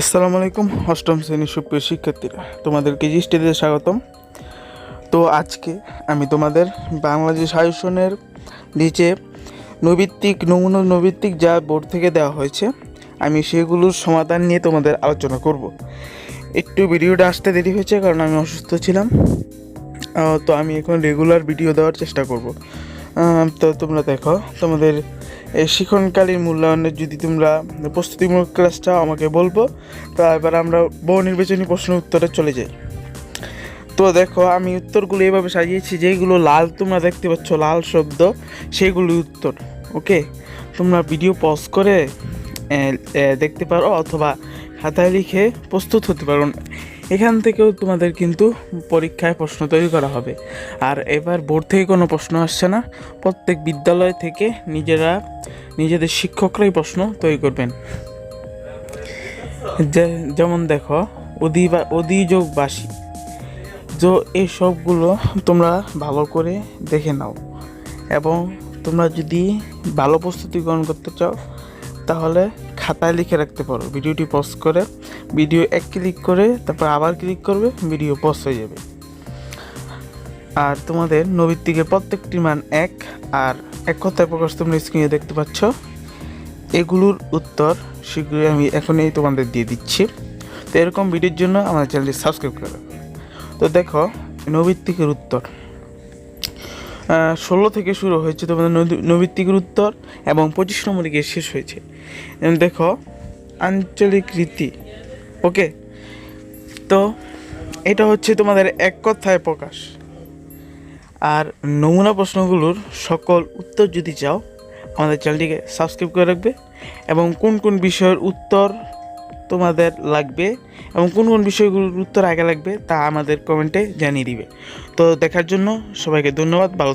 আসসালামু আলাইকুম, অষ্টম শ্রেণির সুপ্রিয় শিক্ষার্থীরা। তোমাদেরকে জিস্টিতে স্বাগতম। তো আজকে আমি তোমাদের বাংলাদেশ আয়ুষণের নিচে নৈবিত্তিক, নমুনা নৈবিত্তিক যা বোর্ড থেকে দেওয়া হয়েছে, আমি সেগুলোর সমাধান নিয়ে তোমাদের আলোচনা করব। একটু ভিডিওটা আসতে দেরি হয়েছে কারণ আমি অসুস্থ ছিলাম। তো আমি এখন রেগুলার ভিডিও দেওয়ার চেষ্টা করব। তো তোমরা দেখো, তোমাদের এই শিক্ষণকালীন মূল্যায়নের যদি তোমরা প্রস্তুতিমূলক ক্লাসটা আমাকে বলব। তো এবার আমরা বহু নির্বাচনী প্রশ্ন উত্তরে চলে যাই। তো দেখো, আমি উত্তরগুলো এভাবে সাজিয়েছি, যেগুলো লাল তোমরা দেখতে পাচ্ছ, লাল শব্দ সেগুলো উত্তর ওকে তোমরা ভিডিও পজ করে দেখতে পারো, অথবা খাতায় লিখে প্রস্তুত হতে পারো। এখান থেকেও তোমাদের কিন্তু পরীক্ষায় প্রশ্ন তৈরি করা হবে। আর এবার বোর্ড থেকে কোনো প্রশ্ন আসছে না। প্রত্যেক বিদ্যালয় থেকে নিজেরা, নিজেদের শিক্ষকরাই প্রশ্ন তৈরি করবেন। যে- যেমন দেখো অধি বা অধিযোগবাসী। তো এই সবগুলো তোমরা ভালো করে দেখে নাও। এবং তোমরা যদি ভালো প্রস্তুতি গ্রহণ করতে চাও, তাহলে খাতায় লিখে রাখতে পারো। ভিডিওটি পজ করে ভিডিও এক ক্লিক করে, তারপর আবার ক্লিক করবে ভিডিও পজ হয়ে যাবে। আর তোমাদের নবীর প্রত্যেকটি মান এক, আর এক কথায় প্রকাশ তোমরা স্ক্রিনে দেখতে পাচ্ছ। এগুলোর উত্তর শীঘ্রই আমি এখনই তোমাদের দিয়ে দিচ্ছি। তো এরকম ভিডিওর জন্য আমার চ্যানেলটি সাবস্ক্রাইব করে তো দেখো নৈবিত্তিকের উত্তর। ষোলো থেকে শুরু হয়েছে তোমাদের নৈবিত্তিকের উত্তর এবং পঁচিশ নম্বরে গিয়ে শেষ হয়েছে। দেখো, আঞ্চলিক রীতি। ওকে তো এটা হচ্ছে তোমাদের এক কথায় প্রকাশ। আর নমুনা প্রশ্নগুলোর সকল উত্তর যদি চাও, আমাদের চ্যানেলটিকে সাবস্ক্রাইব করে রাখবে এবং কোন কোন বিষয়ের উত্তর তোমাদের লাগবে এবং কোন কোন বিষয়গুলোর উত্তর আগে লাগবে তা আমাদের কমেন্টে জানিয়ে দিবে। তো দেখার জন্য সবাইকে ধন্যবাদ, ভালো